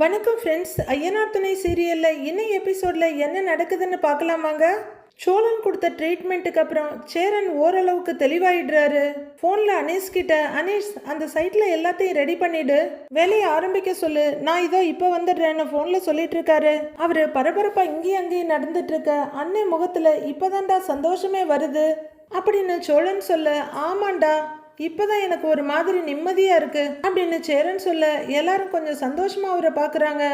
வணக்கம் ஃப்ரெண்ட்ஸ் ஐயனார் துணை சீரியலில் இன்னும் எபிசோடில் என்ன நடக்குதுன்னு பார்க்கலாமாங்க? சோழன் கொடுத்த ட்ரீட்மெண்ட்டுக்கு அப்புறம் சேரன் ஓரளவுக்கு தெளிவாயிடுறாரு. ஃபோனில் அனீஷ் கிட்ட அனீஷ் அந்த சைட்டில் எல்லாத்தையும் ரெடி பண்ணிடு. வேலையை ஆரம்பிக்க சொல்லு. நான் இதோ இப்போ வந்துடுறேன்னு ஃபோனில் சொல்லிட்டு இருக்காரு அவர் பரபரப்பாக இங்கேயும் அங்கேயும் நடந்துட்டு இருக்க அன்னை முகத்தில் இப்போதான்டா சந்தோஷமே வருது. அப்படின்னு சோழன் சொல்ல ஆமாண்டா. இப்போதான் எனக்கு ஒரு மாதிரி நிம்மதியாக இருக்கு அப்படின்னு சேரன் சொல்ல எல்லாரும் கொஞ்சம் சந்தோஷமாக அவரை பார்க்குறாங்க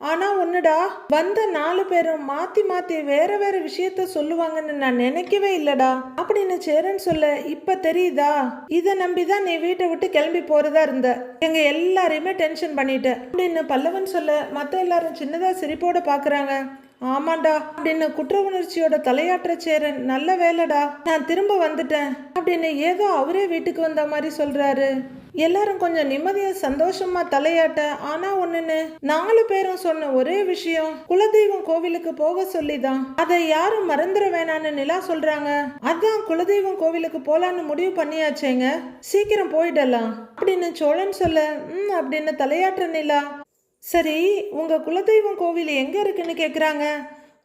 ஆனால் ஒன்றுடா வந்த நாலு பேரும் மாற்றி மாற்றி வேற வேற விஷயத்த சொல்லுவாங்கன்னு நான் நினைக்கவே இல்லைடா அப்படின்னு சேரன் சொல்ல இப்போ தெரியுதா? இதை நம்பி தான் நீ வீட்டை விட்டு கிளம்பி போகிறதா இருந்த. எங்கள் எல்லாரையுமே டென்ஷன் பண்ணிட்ட அப்படின்னு பல்லவன் சொல்ல மற்ற எல்லாரும் சின்னதாக சிரிப்போட பார்க்குறாங்க ஆமாண்டா. அப்படின்னு குற்ற உணர்ச்சியோட தலையாற்ற சேரன் நல்ல வேலைடா. நான் திரும்ப வந்துட்டேன். அப்படின்னு ஏதோ அவரே வீட்டுக்கு வந்த மாதிரி சொல்றாரு. எல்லாரும் கொஞ்சம் நிம்மதியா சந்தோஷமா தலையாட்ட ஆனா ஒண்ணுன்னு. நாலு பேரும் சொன்ன ஒரே விஷயம் குலதெய்வம் கோவிலுக்கு போக சொல்லிதான். அதை யாரும் மறந்துட வேணான்னு நிலா சொல்றாங்க. அதான் குலதெய்வம் கோவிலுக்கு போலான்னு முடிவு பண்ணியாச்சேங்க. சீக்கிரம் போயிடலாம். அப்படின்னு சோழன் சொல்ல ம் அப்படின்னு தலையாற்ற நிலா சரி உங்கள் குலதெய்வம் கோவில் எங்கே இருக்குன்னு கேட்குறாங்க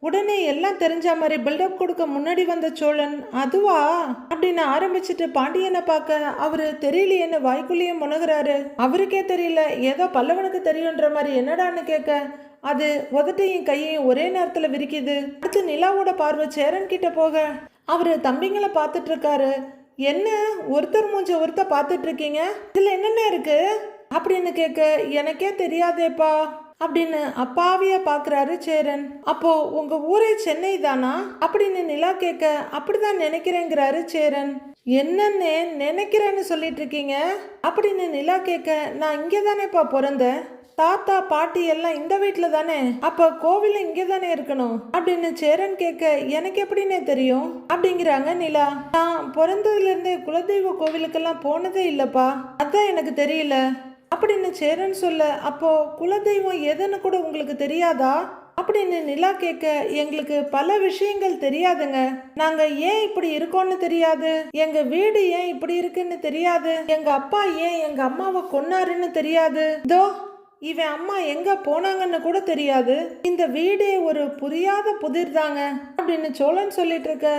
உடனே எல்லாம் தெரிஞ்ச மாதிரி பில்டப் கொடுக்க முன்னாடி வந்த சோழன் அதுவா? அப்படின்னு ஆரம்பிச்சுட்டு பாண்டியனை பார்க்க அவரு தெரியலையேன்னு வாய்க்குள்ளேயே முனகுறாரு. அவருக்கே தெரியல ஏதோ பல்லவனுக்கு தெரியுன்ற மாதிரி என்னடான்னு கேட்க அது உதட்டையும் கையையும் ஒரே நேரத்தில் விரிக்குது. அடுத்து நிலாவோட பார்வை சேரன் கிட்ட போக அவர் தம்பிங்களை பார்த்துட்டு இருக்காரு. என்ன ஒருத்தர் மூஞ்ச ஒருத்தர் பார்த்துட்டு இருக்கீங்க? இதில் என்னென்ன இருக்குது அப்படின்னு கேட்க எனக்கே தெரியாதேப்பா அப்படின்னு அப்பாவியா பாக்குறாரு சேரன். அப்போ உங்க ஊரே சென்னை தானா? அப்படின்னு நிலா கேட்க அப்படிதான் நினைக்கிறேங்கிறாரு சேரன். என்னன்னு நினைக்கிறேன்னு சொல்லிட்டு இருக்கீங்க? அப்படின்னு நிலா கேட்க நான் இங்கே தானேப்பா பிறந்தேன் தாத்தா பாட்டி எல்லாம் இந்த வீட்டில் தானே? அப்போ கோவில் இங்கே தானே இருக்கணும்? அப்படின்னு சேரன் கேட்க எனக்கு எப்படின்னே தெரியும்? அப்படிங்கிறாங்க நிலா. நான் பிறந்ததுலேருந்தே குலதெய்வ கோவிலுக்கெல்லாம் போனதே இல்லைப்பா. அதான் எனக்கு தெரியல. அப்படின்னு சேரன் சொல்ல அப்போ குலதெய்வம் எதுன்னு கூட உங்களுக்கு தெரியாதா? அப்படின்னு நிலா கேட்க எங்களுக்கு பல விஷயங்கள் தெரியாதுங்க. நாங்க ஏன் இப்படி இருக்கோம்னு தெரியாது? எங்க வீடு ஏன் இப்படி இருக்குன்னு தெரியாது? எங்க அப்பா ஏன் எங்க அம்மாவை கொன்னாருன்னு தெரியாது? தோ இவன் அம்மா எங்க போனாங்கன்னு கூட தெரியாது. இந்த வீடே ஒரு புரியாத புதிர் தாங்க அப்படின்னு சோழன் சொல்லிட்டு இருக்க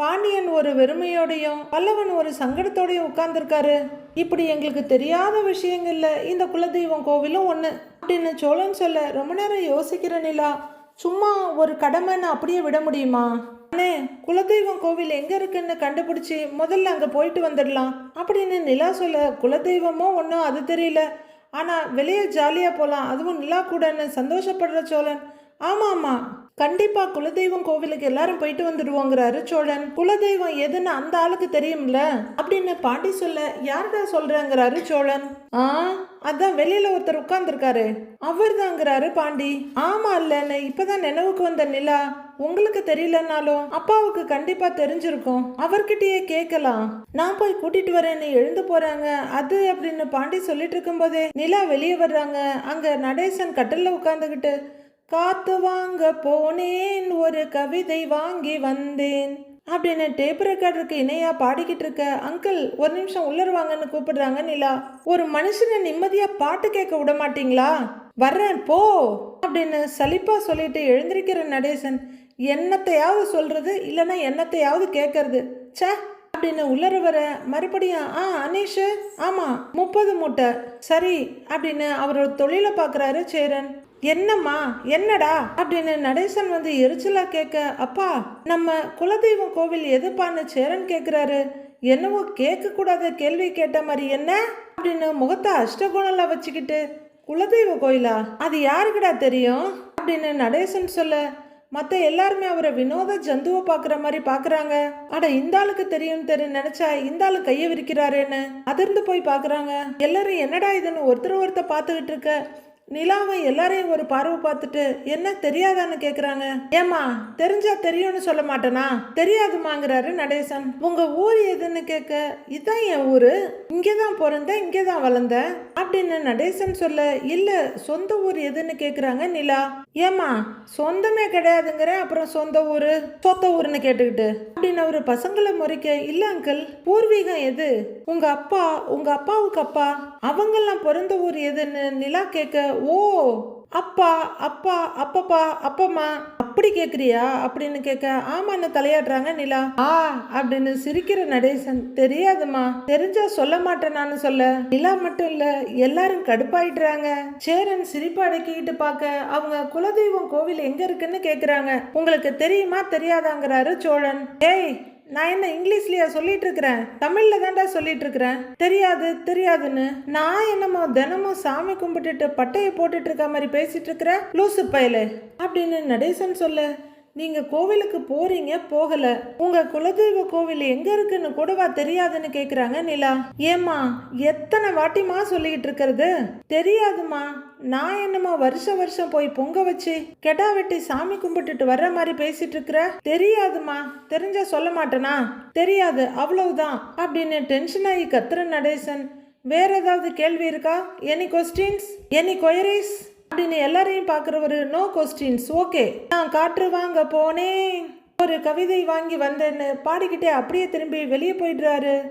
பாண்டியன் ஒரு வெறுமையோடையும் பல்லவன் ஒரு சங்கடத்தோடையும் உட்கார்ந்துருக்காரு. இப்படி எங்களுக்கு தெரியாத விஷயங்கள்ல இந்த குலதெய்வம் கோவிலும் ஒன்று அப்படின்னு சோழன் சொல்ல ரொம்ப நேரம் யோசிக்கிற நிலா சும்மா ஒரு கடமைன்னு அப்படியே விட முடியுமா? அண்ணே குலதெய்வம் கோவில் எங்க இருக்குன்னு கண்டுபிடிச்சி முதல்ல அங்க போயிட்டு வந்துடலாம். அப்படின்னு நிலா சொல்ல குலதெய்வமோ ஒன்றும் அது தெரியல. ஆனா வெளியே ஜாலியா போலாம். அதுவும் நிலா கூடன்னு சந்தோஷப்படுற சோழன். ஆமா ஆமா கண்டிப்பா குலதெய்வம் கோவிலுக்கு எல்லாரும் போயிட்டு வந்துடுவோங்கிறாரு சோழன். குலதெய்வம் எதுன்னு அந்த ஆளுக்கு தெரியும்ல? அப்படின்னு பாண்டி சொல்ல யார்டா சொல்றாங்கிறாரு சோழன். ஆ அதான் வெளியில ஒருத்தர் உட்கார்ந்துருக்காரு. அவர் தாங்கிறாரு பாண்டி. ஆமா இல்லன்னு இப்பதான் நினைவுக்கு வந்த நிலா. உங்களுக்கு தெரியலனாலும் அப்பாவுக்கு கண்டிப்பா தெரிஞ்சிருக்கும். அவர்கிட்டயே கேட்கலாம். நான் போய் கூட்டிட்டு வரேன்னு எழுந்து போறாங்க. அது அப்படின்னு பாண்டி சொல்லிட்டு இருக்கும்போதே நிலா வெளியே வர்றாங்க. அங்க நடேசன் கட்டில்ல உட்காந்துக்கிட்டு காத்து வாங்க போனேன் ஒரு கவிதை வாங்கி வந்தேன். அப்படின்னு டேப் ரெக்கார்டருக்கு இணையா பாடிக்கிட்டு இருக்க? அங்கிள் ஒரு நிமிஷம் உள்ளருவாங்கன்னு கூப்பிடுறாங்க நிலா. ஒரு மனுஷனை நிம்மதியா பாட்டு கேட்க விட மாட்டீங்களா? வர்றேன் போ அப்படின்னு சலிப்பா சொல்லிட்டு எழுந்திருக்கிற நடேசன் என்னத்தையாவது சொல்றது இல்லைன்னா என்னத்தையாவது கேட்கறது. ச்சே அப்படின்னு உள்ளர வர மறுபடியும் ஆ அனீஷ் ஆமா முப்பது மூட்டை. சரி அப்படின்னு அவரோட தொழிலை பார்க்குறாரு சேரன். என்னம்மா என்னடா? அப்படின்னு நடேசன் வந்து எரிச்சலா கேட்க அப்பா நம்ம குலதெய்வம் கோவில் எதுப்பான்னு சேரன் கேட்குறாரு என்னவோ கேட்க கூடாத கேள்வி கேட்ட மாதிரி என்ன? அப்படின்னு முகத்தை அஷ்டகுணலா வச்சுக்கிட்டு குலதெய்வ கோயிலா? அது யாருக்குடா தெரியும்? அப்படின்னு நடேசன் சொல்ல மற்ற எல்லாருமே அவரை வினோத ஜந்துவை பார்க்குற மாதிரி பார்க்குறாங்க அட இந்த ஆளுக்கு தெரியும் தெரியும் நினச்சா இந்த ஆளு கையை விரிக்கிறாரேன்னு. அதிர்ந்து போய் பார்க்குறாங்க எல்லாரும் என்னடா இதுன்னு ஒருத்தர் ஒருத்தர் பார்த்துக்கிட்டு இருக்க நிலாவை எல்லாரையும் ஒரு பார்வை பார்த்துட்டு என்ன தெரியாதான்னு கேக்குறாங்க? ஏமா தெரிஞ்சா தெரியும்னு சொல்ல மாட்டேனா? தெரியாதுமாங்கிறாரு நடேசன். உங்க ஊர் எதுன்னு கேட்க இதான் என் ஊரு. இங்கேதான் பிறந்தேன் இங்கேதான் வளர்ந்தேன் அப்படின்னு நடேசன் சொல்ல இல்ல சொந்த ஊர் எதுன்னு கேக்குறாங்க நிலா. ஏமா சொந்தமே கிடையாதுங்கிற? அப்புறம் சொந்த ஊர் சொத்த ஊருன்னு கேட்டுக்கிட்டு. அப்படின்னு அவரு பசங்களை முறைக்க இல்ல அங்கிள் பூர்வீகம் எது? உங்க அப்பா உங்க அப்பாவுக்கு அப்பா அவங்கெல்லாம் பிறந்த ஊர் எதுன்னு நிலா கேட்க ஓ அப்பா அப்பா அப்பப்பா அப்பம்மா. அப்படி கேட்குறியா அப்படின்னு கேட்க ஆமான்னு தலையாடுறாங்க நிலா. ஆ அப்படின்னு சிரிக்கிற நடேசன் தெரியாதுமா தெரிஞ்சா சொல்ல மாட்டேனான்னு சொல்ல. நிலா மட்டும் இல்ல எல்லாரும் கடுப்பாயிடுறாங்க சேரன் சிரிப்பு அடக்கிக்கிட்டு பார்க்க அவங்க குலதெய்வம் கோவில் எங்க இருக்குன்னு கேக்குறாங்க. உங்களுக்கு தெரியுமா தெரியாதாங்கிறாரு சோழன். ஏய் நான் என்ன இங்கிலீஷ்லயா சொல்லிட்டு இருக்கிறேன் தமிழ்ல தான்டா சொல்லிட்டு இருக்கிறேன் தெரியாது தெரியாதுன்னு. நான் என்னமோ தினமும் சாமி கும்பிட்டுட்டு பட்டையை போட்டுட்டு இருக்க மாதிரி பேசிட்டு இருக்கிறேன் லூசு பயலு. அப்படின்னு நடேசன் சொல்லு. நீங்கள் கோவிலுக்கு போறீங்க போகல. உங்கள் குலதெய்வ கோவில் எங்கே இருக்குன்னு கூடவா தெரியாதுன்னு கேட்குறாங்க நிலா. ஏம்மா எத்தனை வாட்டிமா சொல்லிக்கிட்டு இருக்கிறது? தெரியாதுமா நான் என்னம்மா வருஷ வருஷம் போய் பொங்க வச்சு கெடா வெட்டி சாமி கும்பிட்டுட்டு வர்ற மாதிரி பேசிட்டு இருக்கிற? தெரியாதுமா தெரிஞ்சா சொல்ல மாட்டேனா? தெரியாது அவ்வளவுதான். அப்படின்னு டென்ஷன் ஆகி கத்துற நடேசன். வேற ஏதாவது கேள்வி இருக்கா? எனி கொஸ்டின்ஸ் எனி கொயரிஸ் அப்படின்னு எல்லாரையும் பார்க்குறவரு நோ கொஸ்டின்ஸ் ஓகே நான் காற்று வாங்க போனேன். ஒரு கவிதை வாங்கி வந்தேன்னு பாடிக்கிட்டே அப்படியே திரும்பி வெளியே போயிடுறாரு.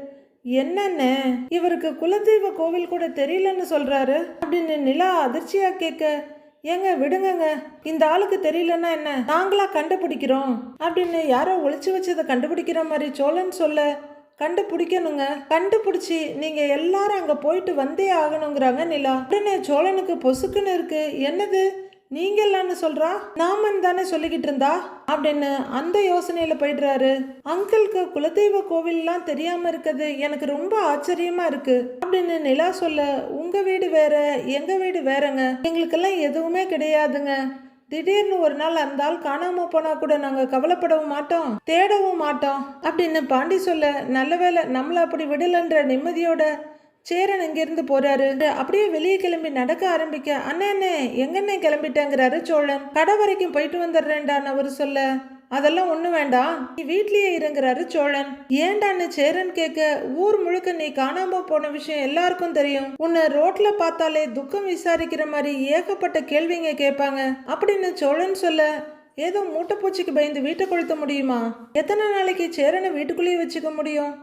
என்னன்னு? இவருக்கு குலதெய்வ கோவில் கூட தெரியலன்னு சொல்றாரு. அப்படின்னு நிலா அதிர்ச்சியா கேட்க ஏங்க விடுங்கங்க. இந்த ஆளுக்கு தெரியலன்னா என்ன? நாங்களா கண்டுபிடிக்கிறோம். அப்படின்னு யாரோ ஒழிச்சு வச்சதை கண்டுபிடிக்கிற மாதிரி சோழன் சொல்ல கண்டுபிடிக்கணுங்க. கண்டுபிடிச்சி நீங்க எல்லாரும் அங்க போயிட்டு வந்தே ஆகணுங்கிறாங்க நிலா. உடனே சோழனுக்கு பொசுக்குன்னு இருக்கு. என்னது? நீங்க எல்லாம்னு சொல்றா? நாமன் தானே சொல்லிக்கிட்டு இருந்தா? அப்படின்னு அந்த யோசனையில போயிடுறாரு. அங்கிளுக்கு குலதெய்வ கோவில்லாம் தெரியாம இருக்குது. எனக்கு ரொம்ப ஆச்சரியமா இருக்கு. அப்படின்னு நிலா சொல்ல உங்க வீடு வேற எங்க வீடு வேறங்க. எங்களுக்கெல்லாம் எதுவுமே கிடையாதுங்க. திடீர்னு ஒரு நாள் அந்த ஆள் காணாம போனா கூட நாங்க கவலைப்படவும் மாட்டோம் தேடவும் மாட்டோம் அப்படின்னு பாண்டி சொல்ல நல்ல வேளை நம்மள அப்படி விடலன்ற நிம்மதியோட சேரன் இங்கிருந்து போறாரு. அப்படியே வெளியே கிளம்பி நடக்க ஆரம்பிக்க அண்ணே அண்ணே எங்கண்ணே கிளம்பிட்டேங்கிறாரு சோழன். கடை வரைக்கும் போயிட்டு வந்துடுறேன்டான்னு அவர் சொல்ல. அதெல்லாம் ஒன்றும் வேண்டாம். நீ வீட்லேயே இருங்கிறாரு சோழன். ஏண்டான்னு சேரன் கேட்க ஊர் முழுக்க நீ காணாம போன விஷயம் எல்லாருக்கும் தெரியும். உன்னை ரோட்ல பார்த்தாலே துக்கம் விசாரிக்கிற மாதிரி ஏகப்பட்ட கேள்விங்க கேட்பாங்க. அப்படின்னு சோழன் சொல்ல ஏதோ மூட்டைப்பூச்சிக்கு பயந்து வீட்டை கொளுத்த முடியுமா? எத்தனை நாளைக்கு சேரனை வீட்டுக்குள்ளேயே வச்சுக்க முடியும்?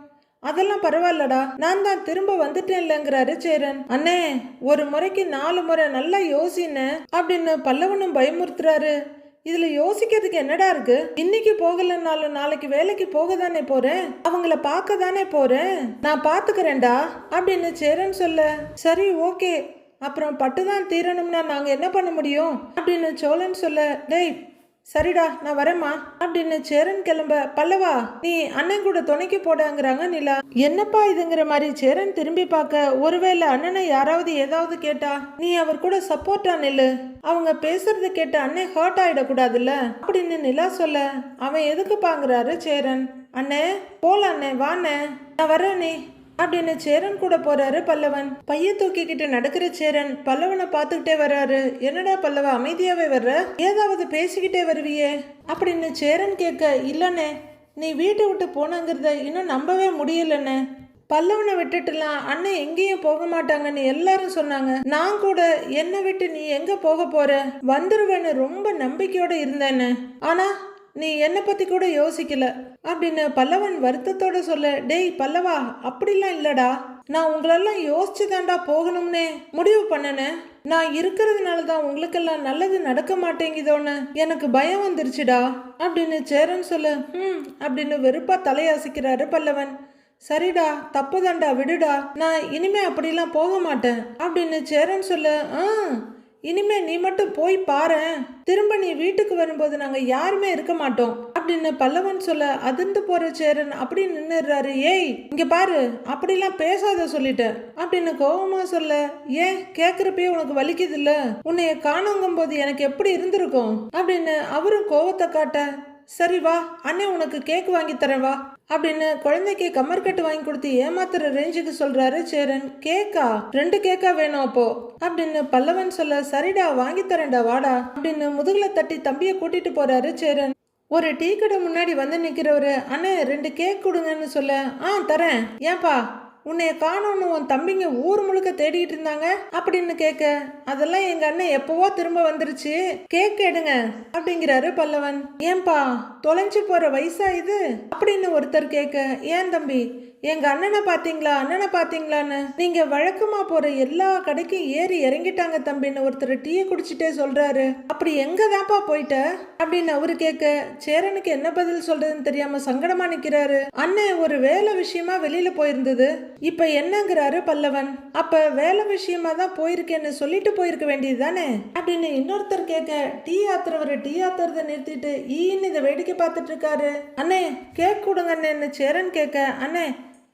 அதெல்லாம் பரவாயில்லடா. நான் தான் திரும்ப வந்துட்டேன்லங்கிறாரு சேரன். அண்ணே ஒரு முறைக்கு நாலு முறை நல்லா யோசின்னு அப்படின்னு பல்லவனும் பயமுறுத்துறாரு. இதுல யோசிக்கிறதுக்கு என்னடா இருக்கு? இன்னைக்கு போகலன்னாலும் நாளைக்கு வேலைக்கு போக தானே போறேன்? அவங்கள பார்க்க தானே போறேன்? நான் பாத்துக்கிறேன்டா அப்படின்னு சேரன் சொல்ல சரி ஓகே. அப்புறம் பட்டுதான் தீரணும்னா நாங்க என்ன பண்ண முடியும்? அப்படின்னு சோழன் சொல்ல டேய் சரிடா நான் வரேம்மா. அப்படின்னு சேரன் கிளம்ப பல்லவா நீ அண்ணன் கூட துணைக்கு போடாங்கிறாங்க நிலா. என்னப்பா இதுங்கிற மாதிரி சேரன் திரும்பி பார்க்க ஒருவேளை அண்ணனை யாராவது ஏதாவது கேட்டா நீ அவர் கூட சப்போர்ட்டா நில்லு. அவங்க பேசுறது கேட்ட அண்ணன் ஹர்ட் ஆயிடக்கூடாதுல்ல? அப்படின்னு நிலா சொல்ல அவன் எதுக்கு பாங்குறாரு சேரன்? அண்ணே போல அண்ணே வாண்ணே. நான் வரேன் நீ அப்படின்னு சேரன் கூட போறாரு பல்லவன். பைய தூக்கிக்கிட்டு நடக்கிற சேரன் பல்லவனை பார்த்துக்கிட்டே வர்றாரு. என்னடா பல்லவ அமைதியாவே வர்ற? ஏதாவது பேசிக்கிட்டே வருவியே? அப்படின்னு சேரன் கேட்க இல்லைண்ணே நீ வீட்டை விட்டு போனங்கிறத இன்னும் நம்பவே முடியலண்ணே. பல்லவனை விட்டுட்டுலாம் அண்ணன் எங்கேயும் போக மாட்டாங்கன்னு எல்லாரும் சொன்னாங்க. நான் கூட என்னை விட்டு நீ எங்க போக போற? வந்துருவேன்னு ரொம்ப நம்பிக்கையோட இருந்தேன்னு. ஆனா நீ என்னை பற்றி கூட யோசிக்கல அப்படின்னு பல்லவன் வருத்தத்தோட சொல்ல டேய் பல்லவா அப்படிலாம் இல்லடா. நான் உங்களெல்லாம் யோசிச்சு தாண்டா போகணும்னே. முடிவு பண்ணனேன் நான் இருக்கிறதுனால தான் உங்களுக்கெல்லாம் நல்லது நடக்க மாட்டேங்குதோன்னு எனக்கு பயம் வந்துருச்சுடா. அப்படின்னு சேரன் சொல்ல ம் அப்படின்னு வெறுப்பாக தலையாசிக்கிறாரு பல்லவன். சரிடா தப்புதான்டா விடுடா. நான் இனிமே அப்படிலாம் போக மாட்டேன். அப்படின்னு சேரன் சொல்ல ஆ. இனிமே நீ மட்டும் போய் பாரு. திரும்ப நீ வீட்டுக்கு வரும்போது நாங்க யாருமே இருக்க மாட்டோம். அப்படின்னு பல்லவன் சொல்ல அதிர்ந்து போற சேரன் அப்படி நின்னுடுறாரு. ஏய் இங்க பாரு அப்படிலாம் பேசாத சொல்லிட்டேன். அப்படின்னு கோபமா சொல்ல ஏன் கேக்குறப்பயே உனக்கு வலிக்குது இல்ல உன்னைய காணுங்கும் போது எனக்கு எப்படி இருந்திருக்கும்? அப்படின்னு அவரும் கோவத்தை காட்ட சரி வா அண்ணே உனக்கு கேக் வாங்கி தரேன் வா. அப்படின்னு குழந்தைக்கு கம்மர்கட்டு வாங்கி கொடுத்து ஏமாத்துற ரேஞ்சுக்கு சொல்றாரு சேரன். கேக்கா? ரெண்டு கேக்கா வேணும் அப்போ. அப்படின்னு பல்லவன் சொல்ல சரிடா வாங்கி தரேன்டா வாடா அப்படின்னு முதுகுல தட்டி தம்பிய கூட்டிட்டு போறாரு சேரன். ஒரு டீ கடை முன்னாடி வந்து நிக்கிறவரு அண்ணே ரெண்டு கேக் கொடுங்கன்னு சொல்ல. ஆ தரேன். ஏன்பா? உன்னைய காணோன்னு உன் தம்பிங்க ஊர் முழுக்க தேடிட்டு இருந்தாங்க. அப்படின்னு கேட்க அதெல்லாம் எங்க அண்ணன் எப்பவோ திரும்ப வந்துருச்சு. கேக் எடுங்க அப்படிங்கிறாரு பல்லவன். ஏன்பா தொலைஞ்சு போற வயசா இது? அப்படின்னு ஒருத்தர் கேட்க ஏன் தம்பி எங்கள் அண்ணனை பார்த்தீங்களா அண்ணனை பார்த்தீங்களான்னு நீங்கள் வழக்கமாக போகிற எல்லா கடைக்கும் ஏறி இறங்கிட்டாங்க தம்பின்னு ஒருத்தர் டீயை குடிச்சிட்டே சொல்கிறாரு அப்படி எங்கே தான்ப்பா போயிட்ட? அப்படின்னு அவரு கேட்க சேரனுக்கு என்ன பதில் சொல்கிறதுன்னு தெரியாமல் சங்கடமாக நிற்கிறாரு அண்ணன் ஒரு வேலை விஷயமா வெளியில் போயிருந்தது. இப்போ என்னங்கிறாரு பல்லவன். அப்போ வேலை விஷயமா தான் போயிருக்கேன்னு சொல்லிட்டு போயிருக்க வேண்டியது தானே? அப்படின்னு இன்னொருத்தர் கேட்க டீ ஆத்துறவர் டீ ஆத்துறத நிறுத்திட்டு ஈன்னு இதை வேடிக்கை பார்த்துட்டு இருக்காரு. அண்ணே கேக் கொடுங்க அண்ணேன்னு சேரன் கேட்க அண்ணே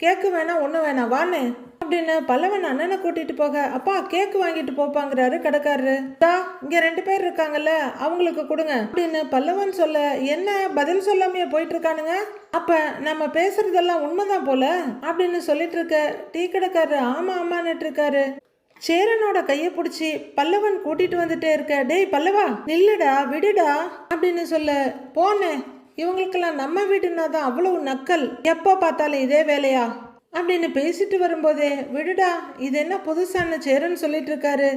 கேக்கு வேணாம் ஒன்றும் வேணாம் வாண்ணே. அப்படின்னு பல்லவன் அண்ணனை கூட்டிட்டு போக அப்பா கேக்கு வாங்கிட்டு போப்பாங்கிறாரு கடைக்காரரு. தா இங்க ரெண்டு பேர் இருக்காங்கல்ல அவங்களுக்கு கொடுங்க அப்படின்னு பல்லவன் சொல்ல என்ன பதில் சொல்லாமையே போயிட்டு இருக்கானுங்க அப்ப நம்ம பேசுறதெல்லாம் உண்மைதான் போல அப்படின்னு சொல்லிட்டு இருக்க டீ கடைக்காரரு ஆமா ஆமான்னுட்டு இருக்காரு. சேரனோட கையை பிடிச்சி பல்லவன் கூட்டிட்டு வந்துட்டே இருக்க டேய் பல்லவா நில்லுடா விடுடா அப்படின்னு சொல்ல போனேன் இவங்களுக்கெல்லாம் நம்ம வீடுனா தான் அவ்வளவு நக்கல். எப்போ பார்த்தாலும் இதே வேலையா? அப்படின்னு பேசிட்டு வரும்போதே விடுடா இது என்ன புதுசான சேருன்னு சொல்லிட்டு இருக்காரு.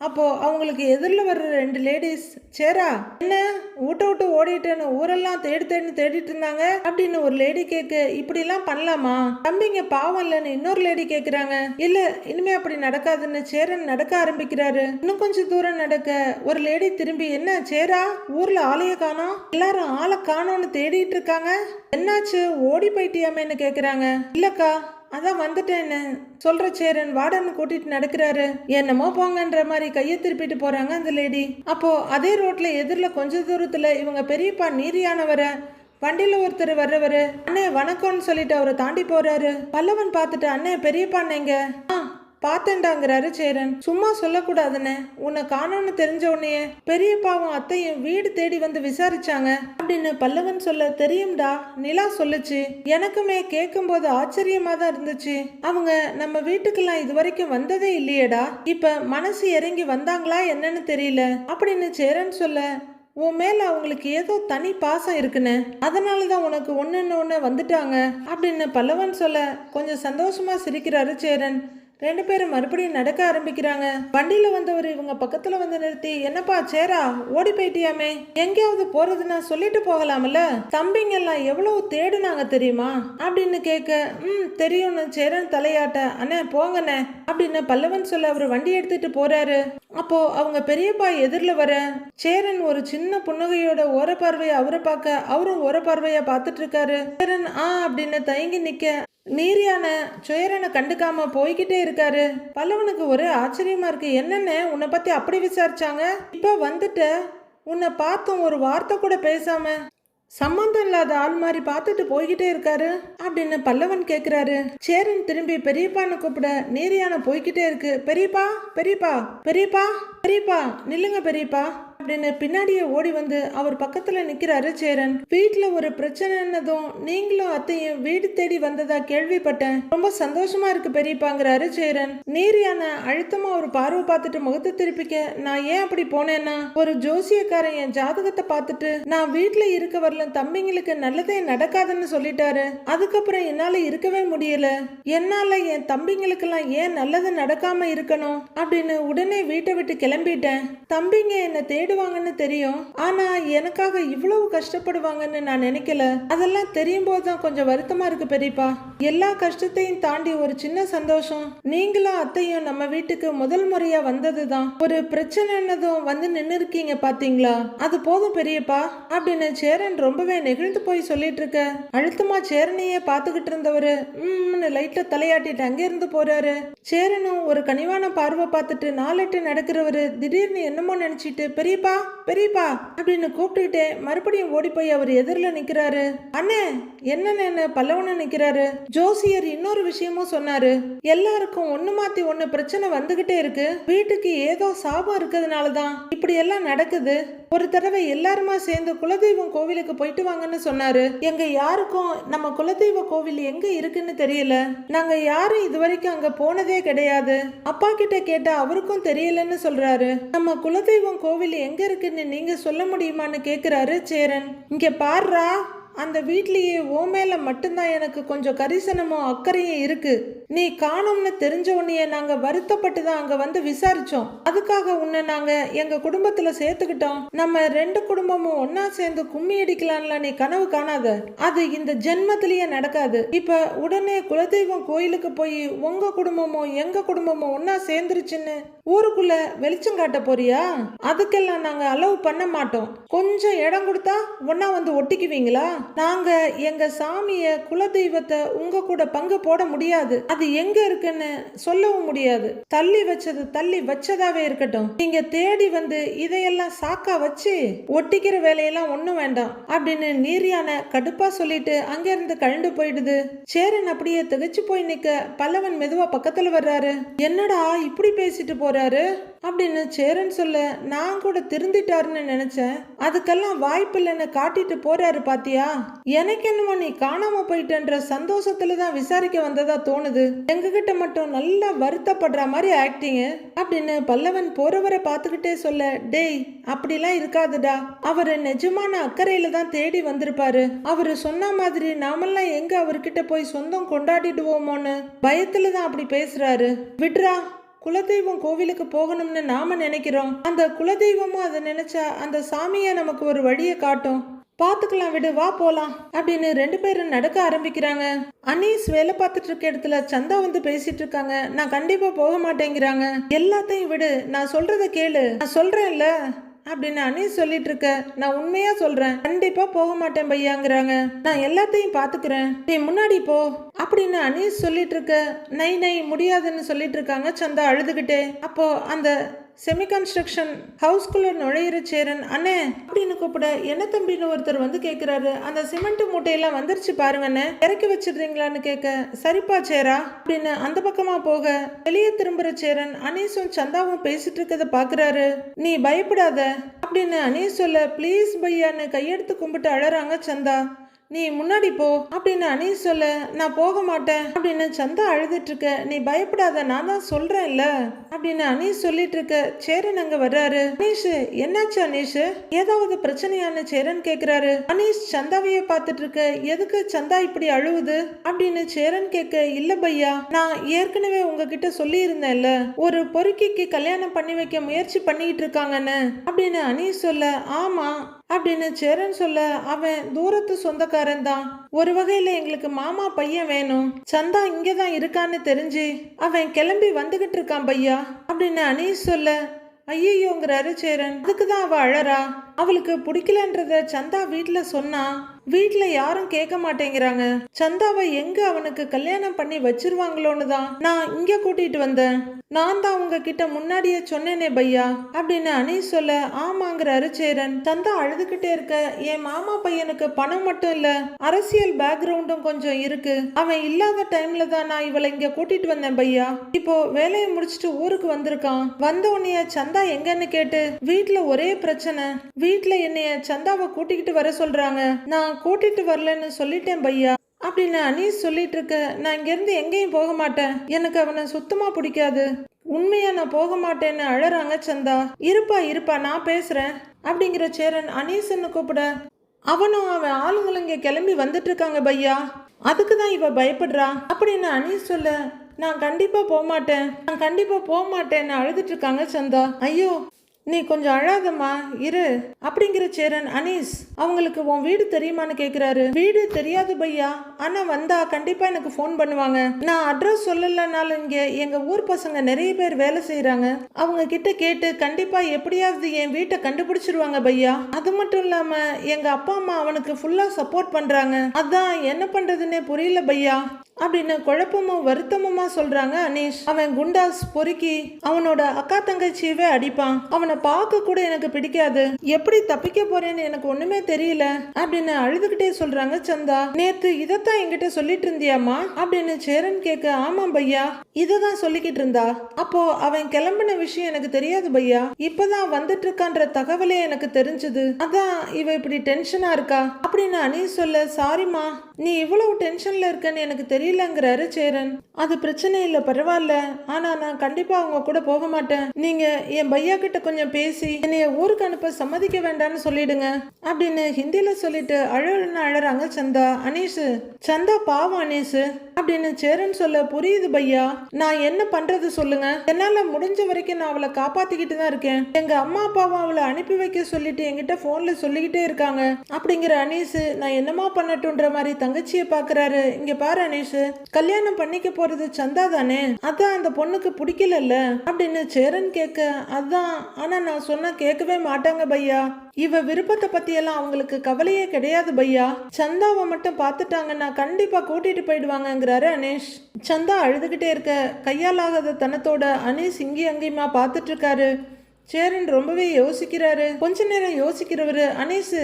அப்போது அவங்களுக்கு எதிரில் வர்ற ரெண்டு லேடிஸ் சேரா என்ன? ஊட்ட விட்டு ஓடிட்டேன்னு ஊரெல்லாம் தேடி தேடி தேடிட்டு இருந்தாங்க? அப்படின்னு ஒரு லேடி கேட்க இப்படிலாம் பண்ணலாமா? தம்பிங்க பாவம் இல்லைன்னு இன்னொரு லேடி கேட்குறாங்க. இல்லை இனிமே அப்படி நடக்காதுன்னு சேரன் நடக்க ஆரம்பிக்கிறாரு. இன்னும் கொஞ்சம் தூரம் நடக்க. ஒரு லேடி திரும்பி என்ன சேரா ஊரில் ஆளைய காணோம் எல்லாரும் ஆளை காணோன்னு தேடிட்டு இருக்காங்க? என்னாச்சு? ஓடி போயிட்டியாமேன்னு கேட்குறாங்க. இல்லைக்கா அதான் வந்துட்டேன்னு. சொல்ற சேரன் வார்டன் கூட்டிட்டு நடக்கிறாரு. என்னமோ போங்கன்ற மாதிரி கையை திருப்பிட்டு போறாங்க அந்த லேடி. அப்போ அதே ரோட்ல எதிரில் கொஞ்ச தூரத்துல இவங்க பெரியப்பா நீரியானவர வண்டியில ஒருத்தர் வர்றவரு அண்ணே வணக்கம்னு சொல்லிட்டு அவரை தாண்டி போறாரு. பல்லவன் பார்த்துட்டு அண்ணே பெரியப்பா அண்ணேங்க ஆ பார்த்தேன்டாங்கிறாரு சேரன். சும்மா சொல்லக்கூடாதுன்னு. உன்னை காணோம்னு தெரிஞ்ச உடனே பெரியப்பாவும் அத்தையும் வீடு தேடி வந்து விசாரிச்சாங்க. அப்படின்னு பல்லவன் சொல்ல தெரியும்டா. நிலா சொல்லுச்சு. எனக்குமே கேட்கும்போது ஆச்சரியமா தான் இருந்துச்சு. அவங்க நம்ம வீட்டுக்கெல்லாம் இது வரைக்கும் வந்ததே இல்லையேடா. இப்ப மனசு இறங்கி வந்தாங்களா என்னன்னு தெரியல. அப்படின்னு சேரன் சொல்ல உன் மேல அவங்களுக்கு ஏதோ தனி பாசம் இருக்குன்னு. அதனால தான் உனக்கு ஒன்னு ஒன்று வந்துட்டாங்க. அப்படின்னு பல்லவன் சொல்ல கொஞ்சம் சந்தோஷமா சிரிக்கிறாரு சேரன். ரெண்டு பேரும் மறுபடியும் நடக்க ஆரம்பிக்கிறாங்க. வண்டியில வந்தவர் இவங்க பக்கத்துல வந்து நிறுத்தி என்னப்பா சேரா ஓடி போயிட்டியாமே? எங்கேயாவது போறதுன்னா சொல்லிட்டு போகலாம்ல? தம்பிங்க எல்லாம் எவ்வளவு தேடுனாங்க தெரியுமா? அப்படின்னு கேட்க ம் தெரியும்னு சேரன் தலையாட்ட அண்ணே போங்கண்ணே அப்படின்னு பல்லவன் சொல்ல அவர் வண்டி எடுத்துட்டு போறாரு. அப்போ அவங்க பெரியப்பா எதிரில் வர சேரன் ஒரு சின்ன புன்னகையோட ஓர பார்வையை அவரை பார்க்க அவரும் ஓரப்பார்வையா பார்த்துட்டு இருக்காரு. சேரன் ஆ அப்படின்னு தயங்கி நிக்க நீரியான சுயரனை கண்டுக்காம போய்கிட்டே இருக்காரு. பல்லவனுக்கு ஒரு ஆச்சரியமா இருக்கு. என்னென்ன? உன்னை பத்தி அப்படி விசாரிச்சாங்க? இப்ப வந்துட்ட உன்னை பார்த்தும் ஒரு வார்த்தை கூட பேசாம சம்மந்தம் இல்லாத ஆள் மாதிரி பார்த்துட்டு போய்கிட்டே இருக்காரு அப்படின்னு பல்லவன் கேட்குறாரு சேரன் திரும்பி பெரியப்பான்னு கூப்பிட நேரியான போய்கிட்டே இருக்கு. பெரியப்பா பெரியப்பா பெரியப்பா பெரியப்பா நில்லுங்க பெரியப்பா. அப்படின்னு பின்னாடியே ஓடி வந்து அவர் பக்கத்துல நிக்கிறாரு சேரன். வீட்டுல ஒரு பிரச்சனைன்னதும் நீங்களும் அத்தையும் வீடு தேடி வந்ததா கேள்விப்பட்டேன். ரொம்ப சந்தோஷமா இருக்கு பெரியப்பாங்கிறாரு சேரன். நீரியான அழுத்தமா ஒரு பார்வை பார்த்துட்டு முகத்தை திருப்பிக்க நான் ஏன் அப்படி போனேன்னா ஒரு ஜோசியக்காரன் என் ஜாதகத்தை பார்த்துட்டு நான் வீட்டுல இருக்க வரல தம்பிங்களுக்கு நல்லதே நடக்காதுன்னு சொல்லிட்டாரு. அதுக்கப்புறம் என்னால இருக்கவே முடியல. என்னால என் தம்பிங்களுக்கெல்லாம் ஏன் நல்லது நடக்காம இருக்கணும் அப்படின்னு உடனே வீட்டை விட்டு கிளம்பிட்டேன். தம்பிங்க என்னை தேடுவாங்கன்னு தெரியும். ஆனா எனக்காக இவ்வளவு கஷ்டப்படுவாங்கன்னு நான் நினைக்கல. அதெல்லாம் தெரியும் போதுதான் கொஞ்சம் வருத்தமா இருக்கு பெரியப்பா. எல்லா கஷ்டத்தையும் தாண்டி ஒரு சின்ன சந்தோஷம். நீங்களும் அத்தையும் நம்ம வீட்டுக்கு முதல் முறையா வந்ததுதான். ஒரு பிரச்சனைன்னதும் வந்து நின்று இருக்கீங்க பாத்தீங்களா? அது போதும் பெரியப்பா. அப்படின்னு சேரன் ரொம்பவே நெகிழ்ந்து போய் சொல்லிட்டு இருக்க அழுத்தமா சேரனையே பார்த்துக்கிட்டு இருந்தவரு உம்னு லைட்ல தலையாட்டிட்டு அங்கிருந்து போறாரு. சேரனும் ஒரு கனிவான பார்வை பார்த்துட்டு நாலெட்டு நடக்கிறவரு திடீர்னு என்னமோ நினைச்சிட்டு பெரிய பெரியப்பா பெரியப்பா அப்படின்னு கூப்பிட்டுக்கிட்டே மறுபடியும் ஓடி போய் அவர் எதிரில் நிக்கிறாரு. அண்ணே என்னன்னு பல்லவன நிக்கிறாரு. ஜோசியர் இன்னொரு விஷயமும் சொன்னாரு. எல்லாருக்கும் ஒண்ணு மாத்தி ஒண்ணு பிரச்சனை வந்துகிட்டே இருக்கு. வீட்டுக்கு ஏதோ சாபம் இருக்கிறதுனால தான் இப்படி எல்லாம் நடக்குது. ஒரு தடவை எல்லாருமா சேர்ந்து குலதெய்வம் கோவிலுக்கு போயிட்டு வாங்கன்னு சொன்னாரு. எங்க யாருக்கும் நம்ம குலதெய்வ கோவில் எங்க இருக்குன்னு தெரியல. நாங்க யாரும் இது வரைக்கும் அங்க போனதே கிடையாது. அப்பா கிட்ட கேட்டா அவருக்கும் தெரியலன்னு சொல்றாரு. நம்ம குலதெய்வம் கோவில் எங்க இருக்குன்னு நீங்க சொல்ல முடியுமான்னு கேக்குறாரு சேரன். இங்க பாடுறா அந்த வீட்லயே ஓ மேல மட்டும்தான் எனக்கு கொஞ்சம் கரிசனமும் அக்கறையும் இருக்கு. நீ காணோம்னு தெரிஞ்ச உன்னைய நாங்கள் வருத்தப்பட்டு தான் அங்கே வந்து விசாரிச்சோம். அதுக்காக உன்னை நாங்கள் எங்கள் குடும்பத்தில் சேர்த்துக்கிட்டோம். நம்ம ரெண்டு குடும்பமும் ஒன்னா சேர்ந்து கும்மி அடிக்கலாம்ல நீ கனவு காணாத. அது இந்த ஜென்மத்திலேயே நடக்காது. இப்போ உடனே குலதெய்வம் கோயிலுக்கு போய் உங்க குடும்பமும் எங்க குடும்பமும் ஒன்னா சேர்ந்துருச்சுன்னு ஊருக்குள்ள வெளிச்சம் காட்ட போறியா? அதுக்கெல்லாம் நாங்க அலோவ் பண்ண மாட்டோம். கொஞ்சம் இடம் கொடுத்தா ஒன்னா வந்து ஒட்டிக்குவீங்களா? நாங்க எங்க சாமிய குலதெய்வத்தை உங்க கூட பங்கு போட முடியாது. அது எங்க இருக்குன்னு சொல்லவும் முடியாது. தள்ளி வச்சது தள்ளி வச்சதாவே இருக்கட்டும். நீங்க தேடி வந்து இதையெல்லாம் சாக்கா வச்சு ஒட்டிக்கிற வேலையெல்லாம் ஒண்ணும் வேண்டாம் அப்படின்னு நீரியான கடுப்பா சொல்லிட்டு அங்கிருந்து கழண்டு போயிடுது. சேரன் அப்படியே திகச்சு போய் நிக்க பல்லவன் மெதுவா பக்கத்துல வர்றாரு. என்னடா இப்படி பேசிட்டு போறாரு? அப்படின்னு சேரன் சொல்ல நான் கூட திருந்திட்டாருன்னு நினைச்சேன். அதுக்கெல்லாம் வாய்ப்பு இல்லைன்னு காட்டிட்டு போறாரு பாத்தியா? எனக்கு என்னமோ நீ காணாம போயிட்டன்ற சந்தோஷத்துல தான் விசாரிக்க வந்ததா தோணுது. எங்ககிட்ட மட்டும் நல்லா வருத்தப்படுற மாதிரி ஆக்டிங்கு அப்படின்னு பல்லவன் போறவரை பார்த்துக்கிட்டே சொல்ல டேய் அப்படிலாம் இருக்காதுடா. அவரு நிஜமான அக்கறையில தான் தேடி வந்திருப்பாரு. அவரு சொன்ன மாதிரி நாமெல்லாம் எங்க அவர்கிட்ட போய் சொந்தம் கொண்டாடிடுவோமோன்னு பயத்துல தான் அப்படி பேசுறாரு. விட்ரா குலதெய்வம் கோவிலுக்கு போகணும்னு நாம நினைக்கிறோம். அந்த குலதெய்வமும் அதை நினைச்சா அந்த சாமியை நமக்கு ஒரு வழியை காட்டும். பாத்துக்கலாம் விடு வா போலாம் அப்படின்னு ரெண்டு பேரும் நடக்க ஆரம்பிக்கிறாங்க. அனீஸ் வேலை பார்த்துட்டு இருக்க இடத்துல சந்தா வந்து பேசிட்டு இருக்காங்க. நான் கண்டிப்பா போக மாட்டேங்கிறாங்க. எல்லாத்தையும் விடு நான் சொல்றத கேளு. நான் சொல்றேன்ல அப்படின்னு அனீஸ் சொல்லிட்டு இருக்க. நான் உண்மையா சொல்றேன். கண்டிப்பா போக மாட்டேன் பையாங்கிறாங்க. நான் எல்லாத்தையும் பாத்துக்கிறேன். நீ முன்னாடி போ அப்படின்னு அனீஸ் சொல்லிட்டு இருக்க. நை நை முடியாதுன்னு சொல்லிட்டு இருக்காங்க சந்தா அழுதுகிட்டே. அப்போ அந்த செமி கன்ஸ்ட்ரக்ஷன் ஹவுஸ்குள்ள நுழையிற சேரன் அண்ணே அப்படின்னு கூப்பிட என்ன தம்பின்னு ஒருத்தர் வந்து கேக்குறாரு. அந்த சிமெண்ட் மூட்டையெல்லாம் வந்துருச்சு பாருங்கண்ணே இறக்கி வச்சிடுறீங்களான்னு கேட்க சரிப்பா சேரா அப்படின்னு அந்த பக்கமா போக வெளியே திரும்புற சேரன் அனீஸும் சந்தாவும் பேசிட்டு இருக்கத பாக்குறாரு. நீ பயப்படாத அப்படின்னு அனீஸ் சொல்ல ப்ளீஸ் பையான்னு கையெடுத்து கும்பிட்டு அழறாங்க சந்தா. நீ முன்னாடி போ. அப்படின்னு அனீஸ் சொல்ல நான் போக மாட்டேன். அப்படின்னு சந்தா அழுதுட்டு இருக்க நீ பயப்படாத நான் தான் சொல்றேன்ல. அப்படின்னு அனீஷ் சொல்லிட்டு இருக்க சேரன் அங்க வர்றாரு. அனீஷ் என்னாச்சு அனீஷ்? ஏதாவது பிரச்சனையான சேரன் கேக்குறாரு. அனீஷ் சந்தாவையே பார்த்துட்டு இருக்க எதுக்கு சந்தா இப்படி அழுவுது? அப்படின்னு சேரன் கேட்க இல்ல பையா நான் ஏற்கனவே உங்ககிட்ட சொல்லி இருந்தேன்ல ஒரு பொறுக்கிக்கு கல்யாணம் பண்ணி வைக்க முயற்சி பண்ணிட்டு இருக்காங்கன்னு அப்படின்னு அனீஷ் சொல்ல ஆமா அப்படின்னு சேரன் சொல்ல அவன் தூரத்து சொந்தக்காரன் தான். ஒரு வகையில எங்களுக்கு மாமா பையன் வேணும். சந்தா இங்கே தான் இருக்கான்னு தெரிஞ்சு அவன் கிளம்பி வந்துகிட்டு இருக்கான் பையா அப்படின்னு அனீஸ் சொல்ல ஐயோங்கிறாரு சேரன். அதுக்கு தான் அவ அழறா. அவளுக்கு பிடிக்கலன்றத சந்தா வீட்டில் சொன்னா வீட்ல யாரும் கேட்க மாட்டேங்கிறாங்க. சந்தாவை எங்க அவனுக்கு கல்யாணம் பண்ணி வச்சிருவாங்களோன்னு தான் நான் இங்க கூட்டிட்டு வந்தேன். நான் தான் உங்ககிட்ட முன்னாடியே சொன்னேனே பையா அப்படின்னு அனீஸ் சொல்ல ஆமாங்கிறாரு சேரன். சந்தா அழுதுகிட்டே இருக்க என் மாமா பையனுக்கு பணம் மட்டும் இல்ல அரசியல் பேக்ரவுண்டும் கொஞ்சம் இருக்கு. அவன் இல்லாத டைம்ல தான் நான் இவளை இங்க கூட்டிட்டு வந்தேன் பையா. இப்போ வேலையை முடிச்சிட்டு ஊருக்கு வந்திருக்கான். வந்த உடனே சந்தா எங்கன்னு கேட்டு வீட்டுல ஒரே பிரச்சனை. வீட்டுல என்னைய சந்தாவை கூட்டிக்கிட்டு வர சொல்றாங்க. நான் கூட்டிட்டு வரலன்னு சொல்லிட்டேன் பையா. அப்படின்னு அனீஸ் சொல்லிட்டு இருக்க நான் இங்கேருந்து எங்கேயும் போக மாட்டேன். எனக்கு அவனை சுத்தமாக பிடிக்காது. உண்மையா நான் போக மாட்டேன்னு அழறாங்க சந்தா. இருப்பா இருப்பா நான் பேசுறேன். அப்படிங்கிற சேரன் அனீஸ்ன்னு கூப்பிட அவனும் அவன் ஆளுங்களும் இங்கே கிளம்பி வந்துட்டு இருக்காங்க பையா. அதுக்கு தான் இவ பயப்படுறா. அப்படின்னு அனீஸ் சொல்ல நான் கண்டிப்பா போக மாட்டேன் நான் கண்டிப்பா போக மாட்டேன்னு அழுதுட்டு இருக்காங்க சந்தா. ஐயோ நீ கொஞ்சம் அழாதம்மா இரு. அப்படிங்கிற சேரன் அனீஸ் அவங்களுக்கு உன் வீடு தெரியுமான்னு கேக்குறாரு. வீடு தெரியாது பையா? ஆனா வந்தா கண்டிப்பா எனக்கு ஃபோன் பண்ணுவாங்க. நான் அட்ரஸ் சொல்லலைனாலும் இங்க எங்க ஊர் பசங்க நிறைய பேர் வேலை செய்யறாங்க அவங்க கிட்ட கேட்டு கண்டிப்பா எப்படியாவது என் வீட்டை கண்டுபிடிச்சிருவாங்க பையா? அது மட்டும் இல்லாம எங்க அப்பா அம்மா அவனுக்கு ஃபுல்லா சப்போர்ட் பண்றாங்க. அதான் என்ன பண்றதுன்னே புரியல பையா? அப்படின்னு குழப்பமும் வருத்தமுமா சொல்றாங்க அனீஷ். அவன் குண்டாஸ் பொறுக்கி அவனோட அக்கா தங்கச்சியவே அடிப்பான். அவனை பார்க்க கூட எனக்கு பிடிக்காது. எப்படி தப்பிக்க போறேன்னு எனக்கு ஒண்ணுமே தெரியல அப்படின்னு அழுதுகிட்டே சொல்றாங்க சந்தா. நேத்து இதத்தான் என்கிட்ட சொல்லிட்டு இருந்தியாமா அப்படின்னு சேரன் கேட்க ஆமாம் பையா இததான் சொல்லிக்கிட்டு இருந்தா. அப்போ அவன் கிளம்பின விஷயம் எனக்கு தெரியாது பையா. இப்பதான் வந்துட்டு இருக்கான்ற தகவலே எனக்கு தெரிஞ்சது. அதான் இவ இப்படி டென்ஷனா இருக்கா? அப்படின்னு அனீஷ் சொல்ல சாரிம்மா நீ இவ்வளவு டென்ஷன்ல இருக்கன்னு எனக்கு தெரியும் தெரியலங்கிறாரு சேரன். அது பிரச்சனை இல்லை பரவாயில்ல. ஆனா நான் கண்டிப்பா அவங்க கூட போக மாட்டேன். நீங்க என் பையா கிட்ட கொஞ்சம் பேசி என்னைய ஊருக்கு அனுப்ப சம்மதிக்க வேண்டாம்னு சொல்லிடுங்க. அப்படின்னு ஹிந்தியில சொல்லிட்டு அழகுன்னு அழறாங்க சந்தா அனீஷு. சந்தா பாவம் அனீஷு. அப்படின்னு சேரன் சொல்ல புரியுது பையா நான் என்ன பண்றது சொல்லுங்க? என்னால முடிஞ்ச வரைக்கும் நான் அவளை காப்பாத்திக்கிட்டு தான் இருக்கேன். எங்க அம்மா அப்பாவும் அவளை அனுப்பி வைக்க சொல்லிட்டு என்கிட்ட போன்ல சொல்லிக்கிட்டே இருக்காங்க. அப்படிங்கிற அனீஸ் நான் என்னமா பண்ணட்டும்ன்ற மாதிரி தங்கச்சியை பாக்குறாரு. இங்க பாரு அனீஸ் கல்யாணம் பண்ணிக்க போறது சந்தா தானே? அதான் அந்த பொண்ணுக்கு பிடிக்கலல்ல? அப்படின்னு சேரன் கேட்க அதான். ஆனா நான் சொன்னா கேட்கவே மாட்டாங்க பையா. இவ விருப்பத்தை பத்தி எல்லாம் அவங்களுக்கு கவலையே கிடையாது பையா. சந்தாவை மட்டும் பார்த்துட்டாங்கன்னா கண்டிப்பா கூட்டிட்டு போயிடுவாங்கங்கிறாரு அனேஷ். சந்தா அழுதுகிட்டே இருக்க கையாலாகாத தனத்தோட அனீஷ் இங்கேயும் அங்கேயுமா பார்த்துட்டு இருக்காரு. சேரன் ரொம்பவே யோசிக்கிறாரு. கொஞ்ச நேரம் யோசிக்கிறவரு அனீஸ்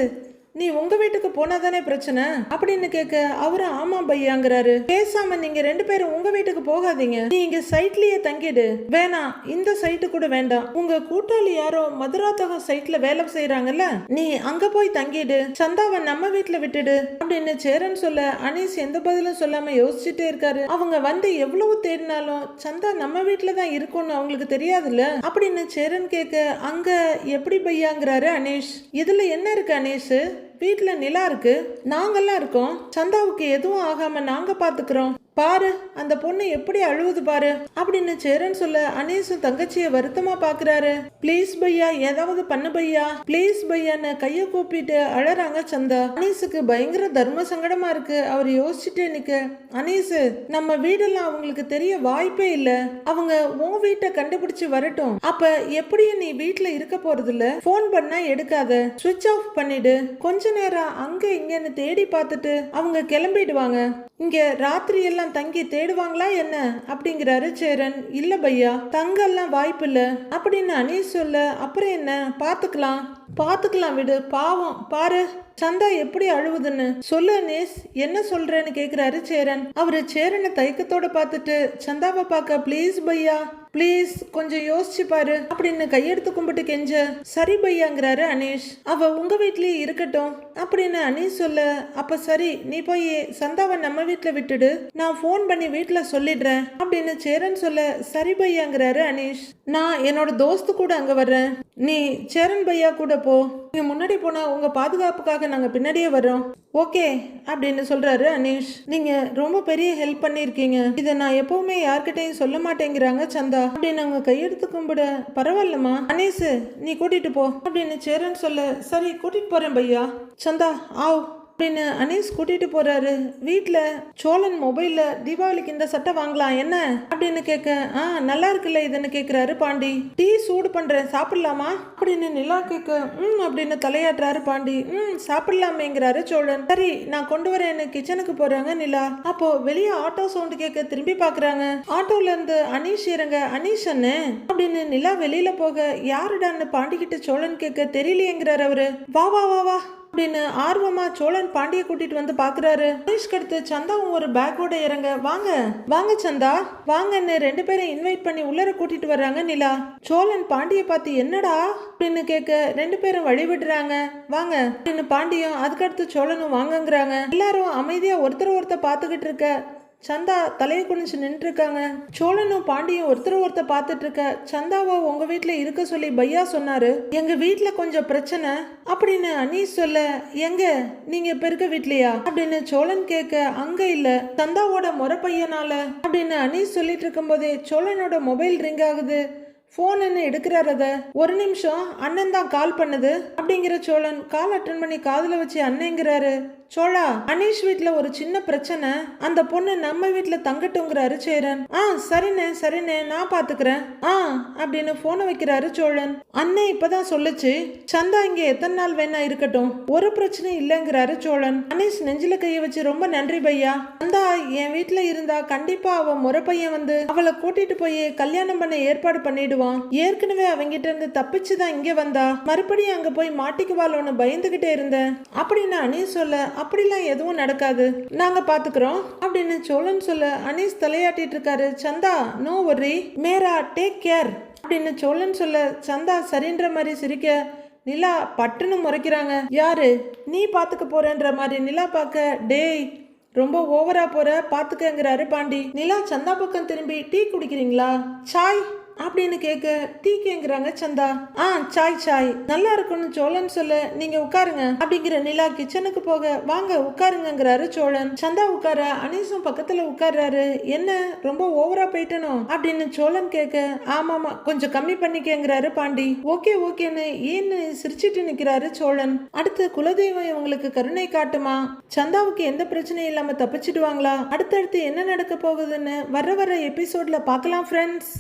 நீ உங்க வீட்டுக்கு போனா தானே பிரச்சனை? அப்படின்னு கேட்க அவரு ஆமா பையாங்கிறாரு. பேசாம நீங்க ரெண்டு பேரும் உங்க வீட்டுக்கு போகாதீங்க. நீ இங்க சைட்லயே தங்கிடு. வேணாம் இந்த சைட்டு கூட வேண்டாம். உங்க கூட்டாளி யாரோ மதுராத்தகம் சைட்ல வேலை செய்யறாங்கல்ல நீ அங்க போய் தங்கிடு. சந்தாவை நம்ம வீட்டுல விட்டுடு. அப்படின்னு சேரன் சொல்ல அனீஸ் எந்த பதிலும் சொல்லாம யோசிச்சுட்டே இருக்காரு. அவங்க வந்து எவ்வளவு தேடினாலும் சந்தா நம்ம வீட்டுல தான் இருக்கும்னு அவங்களுக்கு தெரியாதுல்ல? அப்படின்னு சேரன் கேட்க அங்க எப்படி பையாங்கிறாரு அனீஷ்? இதுல என்ன இருக்கு அனீஷ்? வீட்டில் நிலா இருக்கு நாங்கெல்லாம் இருக்கோம். சந்தாவுக்கு எதுவும் ஆகாம நாங்க பாத்துக்கிறோம். பாரு அந்த பொண்ணு எப்படி அழுவுது பாரு அப்படின்னு சேரன் சொல்ல அனீஸும் தங்கச்சியை வருத்தமா பாக்குறாரு. ப்ளீஸ் பையா ஏதாவது பண்ணு பையா? ப்ளீஸ் பையான்னு கைய கூப்பிட்டு அழறாங்க சந்தா. அனீஸுக்கு பயங்கர தர்ம சங்கடமா இருக்கு. அவர் யோசிச்சுட்டே நிக்க. அனீஸ் நம்ம வீடெல்லாம் அவங்களுக்கு தெரிய வாய்ப்பே இல்ல. அவங்க உன் வீட்டை கண்டுபிடிச்சு வரட்டும். அப்ப எப்படியும் நீ வீட்டுல இருக்க போறது இல்ல போன் பண்ணா எடுக்காத. சுவிட்ச் ஆஃப் பண்ணிடு. கொஞ்ச நேரம் அங்க இங்கன்னு தேடி பார்த்துட்டு அவங்க கிளம்பிடுவாங்க. இங்க ராத்திரி எல்லாம் தங்கி தேடுவாங்களா என்ன? அப்படிங்கிறாரு சேரன். இல்ல பையா தங்கெல்லாம் வாய்ப்பு இல்ல அப்படின்னு அனீஸ் சொல்ல அப்புறம் என்ன? பாத்துக்கலாம் பாத்துக்கலாம் விடு. பாவம். பாரு சந்தா எப்படி அழுவுதுன்னு. சொல்லு அனீஸ் என்ன சொல்றேன்னு கேக்குறாரு சேரன். அவரு சேரனை தயக்கத்தோட பார்த்துட்டு சந்தாவை பார்க்க ப்ளீஸ் பையா. ப்ளீஸ் கொஞ்சம் யோசிச்சு பாரு. அப்படின்னு கையெடுத்து கும்பிட்டு கெஞ்ச சரி பையாங்கிறாரு அனீஷ். அவ உங்க வீட்லயே இருக்கட்டும். அப்படின்னு அனீஷ் சொல்ல அப்ப சரி நீ போய் சந்தாவை நம்ம வீட்டில் விட்டுடு. நான் ஃபோன் பண்ணி வீட்டில் சொல்லிடுறேன். அப்படின்னு சேரன் சொல்ல சரி பையாங்கிறாரு அனீஷ். நான் என்னோட தோஸ்து கூட அங்க வர்றேன். நீ சேரன் பையா கூட போ. நீங்கள் முன்னாடி போனால் உங்கள் பாதுகாப்புக்காக நாங்கள் பின்னாடியே வர்றோம். ஓகே அப்படின்னு சொல்கிறாரு அனீஷ். நீங்கள் ரொம்ப பெரிய ஹெல்ப் பண்ணியிருக்கீங்க இதை நான் எப்போவுமே யார்கிட்டையும் சொல்ல மாட்டேங்கிறாங்க சந்தா. அப்படின்னு அவங்க கையெடுத்து கும்பிட பரவாயில்லம்மா. அனீஸ் நீ கூட்டிகிட்டு போ அப்படின்னு சேரன் சொல்ல சரி கூட்டிகிட்டு போகிறேன் பையா. சந்தா ஆவ். அப்படின்னு அனீஸ் கூட்டிட்டு போறாரு. வீட்டில் சோழன் மொபைல்ல தீபாவளிக்கு இந்த சட்டை வாங்கலாம் என்ன? அப்படின்னு கேட்க ஆ நல்லா இருக்குல்ல இதுன்னு கேக்குறாரு பாண்டி. டீ சூடு பண்றேன் சாப்பிடலாமா? அப்படின்னு நிலா கேட்க ம் அப்படின்னு தலையாட்டுறாரு பாண்டி. ம் சாப்பிடலாமேங்கிறாரு சோழன். சரி நான் கொண்டு வரேன்னு கிச்சனுக்கு போறாங்க நிலா. அப்போ வெளியே ஆட்டோ சவுண்ட் கேட்க திரும்பி பாக்குறாங்க. ஆட்டோல இருந்து அனீஷ் இறங்க அனீஷ் அண்ணே அப்படின்னு நிலா வெளியில போக யாருடான்னு பாண்டிக்கிட்ட சோழன் கேட்க தெரியலையேங்கிறாரு அவரு. வா வா வா வா. அப்படின்னு ஆர்வமா சோழன் பாண்டிய கூட்டிட்டு வந்து பாக்குறாரு. மனிஷ்க்கு அடுத்து சந்தாவும் ஒரு பேக்கோட இறங்க வாங்க வாங்க சந்தா வாங்கன்னு ரெண்டு பேரும் இன்வைட் பண்ணி உள்ளர கூட்டிட்டு வர்றாங்க நிலா. சோழன் பாண்டிய பார்த்து என்னடா? அப்படின்னு கேட்க ரெண்டு பேரும் வழி விடுறாங்க. வாங்க அப்படின்னு பாண்டியும் அதுக்கடுத்து சோழனும் வாங்கங்கிறாங்க. எல்லாரும் அமைதியா ஒருத்தர் ஒருத்தர் பார்த்துக்கிட்டு இருக்க சந்தா தலையை குனிஞ்சு நின்று இருக்காங்க சோழனும் பாண்டியும் ஒருத்தர் ஒருத்தர் பார்த்துட்டு இருக்க சந்தாவை உங்க வீட்டில் இருக்க சொல்லி பையா சொன்னாரு. எங்க வீட்டில் கொஞ்சம் பிரச்சனை. அப்படின்னு அனீஸ் சொல்ல எங்க? நீங்க இப்ப இருக்க வீட்லயா? அப்படின்னு சோழன் கேட்க அங்க இல்ல. சந்தாவோட முறை பையனால அப்படின்னு அனீஸ் சொல்லிட்டு இருக்கும்போதே சோழனோட மொபைல் ரிங் ஆகுது. ஃபோன் என்ன எடுக்கிறார் அதை? ஒரு நிமிஷம். அண்ணன் தான் கால் பண்ணுது. அப்படிங்கிற சோழன் கால் அட்டன் பண்ணி காதில் வச்சு அண்ணங்கிறாரு. சோழா அனீஷ் வீட்ல ஒரு சின்ன பிரச்சனை. அந்த பொண்ணு நம்ம வீட்ல தங்கட்டுங்கிறாரு சேரன். ஆ சரிண்ணே சரிண்ணே நான் பாத்துக்கிறேன். ஆ அப்படின்னு போனை வைக்கிறாரு சோழன். அண்ணன் இப்பதான் சொல்லுச்சு சந்தா இங்க எத்தனை நாள் வேணா இருக்கட்டும். ஒரு பிரச்சனையும் இல்லைங்கிறாரு சோழன். அனீஷ் நெஞ்சில கைய வச்சு ரொம்ப நன்றி பையா. சந்தா என் வீட்ல இருந்தா கண்டிப்பா அவ முறை பையன் வந்து அவளை கூட்டிட்டு போய் கல்யாணம் பண்ண ஏற்பாடு பண்ணிடுவான். ஏற்கனவே அவங்கிட்ட இருந்து தப்பிச்சுதான் இங்க வந்தா. மறுபடியும் அங்க போய் மாட்டிக்குவாளோன்னு பயந்துகிட்டே இருந்தேன். அப்படின்னு அனீஷ் சொல்ல அப்படிலாம் எதுவும் நடக்காது. நாங்க பாத்துக்கிறோம். அப்படின்னு சோழன் சொல்ல அனீஸ் தலையாட்டிட்டு இருக்காரு. சந்தா நோ ஒரி மேரா டேக் கேர் அப்படின்னு சோழன் சொல்ல சந்தா சரின்ற மாதிரி சிரிக்க நிலா பட்டுன்னு முறைக்கிறாங்க. யாரு? நீ பாத்துக்க போறேன்ற மாதிரி நிலா பார்க்க டேய் ரொம்ப ஓவரா போற பாத்துக்கங்கிறாரு பாண்டி. நிலா சந்தா பக்கம் திரும்பி டீ குடிக்கிறீங்களா? சாய் அப்படின்னு கேட்க டீ கேங்கிறாங்க சந்தா. ஆ சாய் சாய். நல்லா இருக்கும்னு சோழன் சொல்ல. நீங்க உட்காருங்க. அப்படிங்கிற நிலா கிச்சனுக்கு போக வாங்க உட்காருங்கங்கிறாரு சோழன். சந்தா உட்கார அனீசும் பக்கத்துல உட்கார்றாரு. என்ன ரொம்ப ஓவரா போயிட்டனும் அப்படின்னு சோழன் கேட்க ஆமாமா கொஞ்சம் கம்மி பண்ணிக்கங்கிறாரு பாண்டி. ஓகே ஓகேன்னு ஏன்னு சிரிச்சிட்டு நிக்கிறாரு சோழன். அடுத்து குலதெய்வம் இவங்களுக்கு கருணை காட்டுமா? சந்தாவுக்கு எந்த பிரச்சனையும் இல்லாம தப்பிச்சிடுவாங்களா? அடுத்தடுத்து என்ன நடக்க போகுதுன்னு வர வர எபிசோட்ல பார்க்கலாம் ஃப்ரெண்ட்ஸ்